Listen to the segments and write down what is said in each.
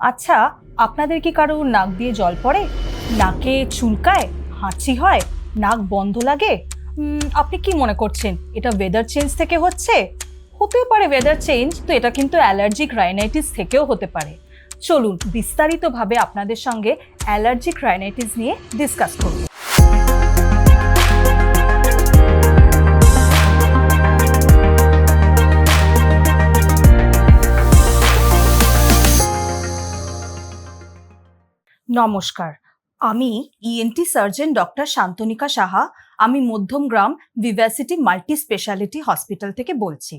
আচ্ছা আপনাদের কি কারও নাক দিয়ে জল পড়ে? নাকে চুলকায়? হাঁচি হয়? নাক বন্ধ লাগে? আপনি কি মনে করছেন এটা ওয়েদার চেঞ্জ থেকে হচ্ছে? হতেও পারে ওয়েদার চেঞ্জ তো এটা কিন্তু অ্যালার্জিক রাইনাইটিস থেকেও হতে পারে। চলুন বিস্তারিতভাবে আপনাদের সঙ্গে অ্যালার্জিক রাইনাইটিস নিয়ে ডিসকাস করব। নমস্কার। আমি ENT surgeon doctor Shantanika Saha. আমি Madhyamgram vivacity multi speciality hospital থেকে বলছি।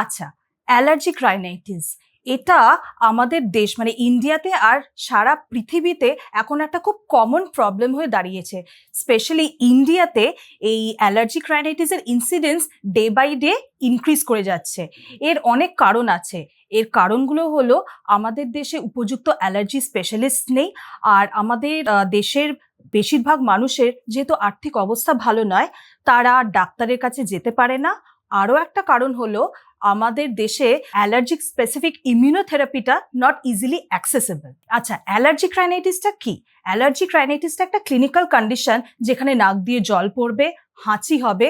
আচ্ছা অ্যালার্জিক রাইনাইটিস এটা আমাদের দেশ মানে ইন্ডিয়াতে আর সারা পৃথিবীতে এখন একটা খুব কমন প্রবলেম হয়ে দাঁড়িয়েছে। স্পেশালি ইন্ডিয়াতে এই allergy রাইনাইটিসের incidence day by day increase করে যাচ্ছে। এর অনেক কারণ আছে। এর কারণগুলো হলো আমাদের দেশে উপযুক্ত অ্যালার্জি স্পেশালিস্ট নেই আর আমাদের দেশের বেশিরভাগ মানুষের যেহেতু আর্থিক অবস্থা ভালো নয়, তারা ডাক্তারের কাছে যেতে পারে না। আরও একটা কারণ হলো আমাদের দেশে অ্যালার্জিক স্পেসিফিক ইমিউনোথেরাপিটা নট ইজিলি অ্যাক্সেসেবল আচ্ছা অ্যালার্জিক রাইনাইটিসটা কি? অ্যালার্জিক রাইনাইটিসটা একটা ক্লিনিক্যাল কন্ডিশন যেখানে নাক দিয়ে জল পড়বে, হাঁচি হবে,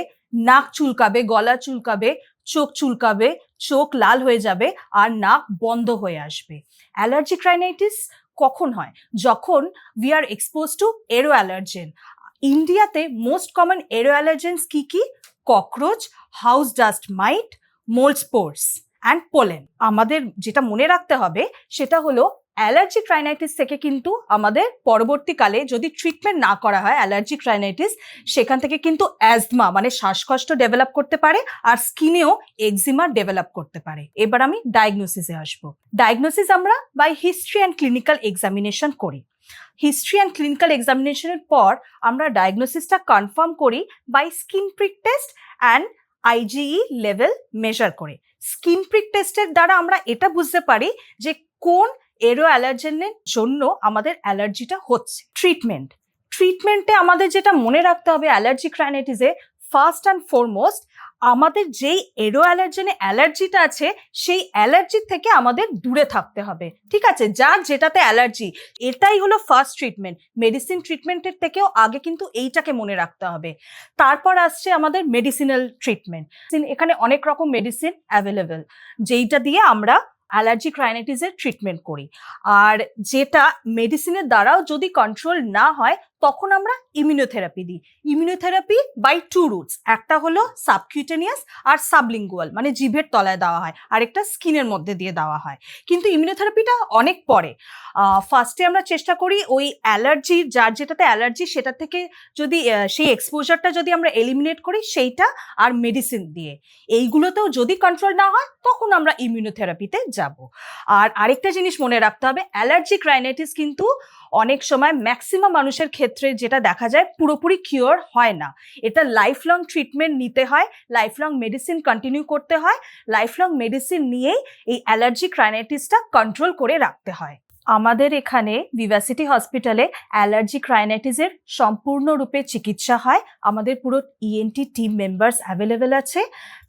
নাক চুলকাবে, গলা চুলকাবে, চোখ চুলকাবে, চোখ লাল হয়ে যাবে আর নাক বন্ধ হয়ে আসবে। অ্যালার্জিক রাইনাইটিস কখন হয়? যখন we are expose to aero allergen ইন্ডিয়াতে মোস্ট কমন এরো অ্যালার্জেন্স কি কি? Cockroach house dust mite mould spores and pollen. আমাদের যেটা মনে রাখতে হবে, সেটা হলো অ্যালার্জিক রাইনাইটিস থেকে কিন্তু আমাদের পরবর্তীকালে যদি ট্রিটমেন্ট না করা হয় অ্যালার্জিক রাইনাইটিস সেখান থেকে কিন্তু অ্যাজমা মানে শ্বাসকষ্ট ডেভেলপ করতে পারে আর স্কিনেও এক্সিমা ডেভেলপ করতে পারে। এবার আমি ডায়াগনোসিসে আসব। ডায়াগনোসিস আমরা by history and clinical examination করি। হিস্ট্রি অ্যান্ড ক্লিনিক্যাল এক্সামিনেশনের পর আমরা ডায়াগনোসিসটা কনফার্ম করি by skin prick test and IgE level measure করে। স্কিন প্রিক টেস্টের দ্বারা আমরা এটা বুঝতে পারি যে কোন এরো অ্যালার্জেনের জন্য আমাদের অ্যালার্জিটা হচ্ছে। ট্রিটমেন্ট ট্রিটমেন্টে আমাদের যেটা মনে রাখতে হবে অ্যালার্জি রাইনাইটিসে ফার্স্ট অ্যান্ড ফরমোস্ট আমাদের যেই এরো অ্যালার্জেনে অ্যালার্জিটা আছে, সেই অ্যালার্জি থেকে আমাদের দূরে থাকতে হবে। ঠিক আছে? যার যেটাতে অ্যালার্জি এটাই হলো ফার্স্ট ট্রিটমেন্ট মেডিসিন ট্রিটমেন্টের থেকেও আগে কিন্তু এইটাকে মনে রাখতে হবে। তারপর আসছে আমাদের মেডিসিনাল ট্রিটমেন্ট এখানে অনেক রকম মেডিসিন অ্যাভেলেবেল যেইটা দিয়ে আমরা অ্যালার্জি রাইনাইটিসের ট্রিটমেন্ট করি। আর যেটা মেডিসিনের দ্বারাও যদি কন্ট্রোল না হয় তখন আমরা ইমিউনোথেরাপি দিই। ইমিউনোথেরাপি বাই টু রুটস একটা হলো সাবকিউটেনিয়াস আর সাবলিঙ্গুয়াল মানে জিভের তলায় দেওয়া হয়, আরেকটা স্কিনের মধ্যে দিয়ে দেওয়া হয়। কিন্তু ইমিউনোথেরাপিটা অনেক পরে। ফার্স্টে আমরা চেষ্টা করি ওই অ্যালার্জি যার যেটাতে অ্যালার্জি সেটা থেকে যদি সেই এক্সপোজারটা যদি আমরা এলিমিনেট করি, সেইটা আর মেডিসিন দিয়ে। এইগুলোতেও যদি কন্ট্রোল না হয়, তখন আমরা ইমিউনোথেরাপিতে যাব। আর আরেকটা জিনিস মনে রাখতে হবে অ্যালার্জিক রাইনাইটিস কিন্তু অনেক সময় ম্যাক্সিমাম মানুষের ক্ষেত্রে যেটা দেখা যায় পুরোপুরি কিওর হয় না। এটা লাইফ লং ট্রিটমেন্ট নিতে হয় লাইফ লং মেডিসিন কন্টিনিউ করতে হয় লাইফ লং মেডিসিন নিয়েই এই অ্যালার্জিক রাইনাইটিসটা কন্ট্রোল করে রাখতে হয়। আমাদের এখানে ভিভাসিটি হসপিটালে অ্যালার্জি রাইনাইটিসের সম্পূর্ণরূপে চিকিৎসা হয়। আমাদের পুরো ইএনটি টিম মেম্বার্স অ্যাভেলেবেল আছে।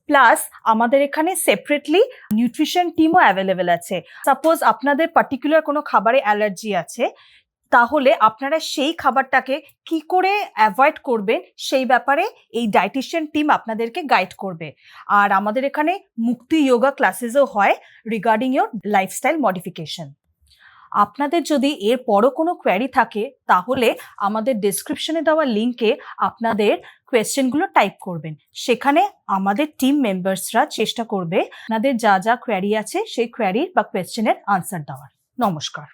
প্লাস আমাদের এখানে সেপারেটলি নিউট্রিশন টিমও অ্যাভেলেবেল আছে। সাপোজ আপনাদের পার্টিকুলার কোনো খাবারে অ্যালার্জি আছে তাহলে আপনারা সেই খাবারটাকে কি করে অ্যাভয়েড করবেন সেই ব্যাপারে এই ডায়েটিশিয়ান টিম আপনাদেরকে গাইড করবে। আর আমাদের এখানে মুক্তি যোগা ক্লাসেসও হয় রিগার্ডিং ইয়োর লাইফস্টাইল মডিফিকেশন আপনাদের যদি এর পরও কোনো কোয়ারি থাকে, তাহলে আমাদের ডেসক্রিপশনে দেওয়া লিঙ্কে আপনাদের কোয়েশ্চেনগুলো টাইপ করবেন। সেখানে আমাদের টিম মেম্বার্সরা চেষ্টা করবে আপনাদের যা যা কোয়ারি আছে সেই কোয়ারির বা কোয়েশ্চেনের আনসার দেওয়ার। নমস্কার।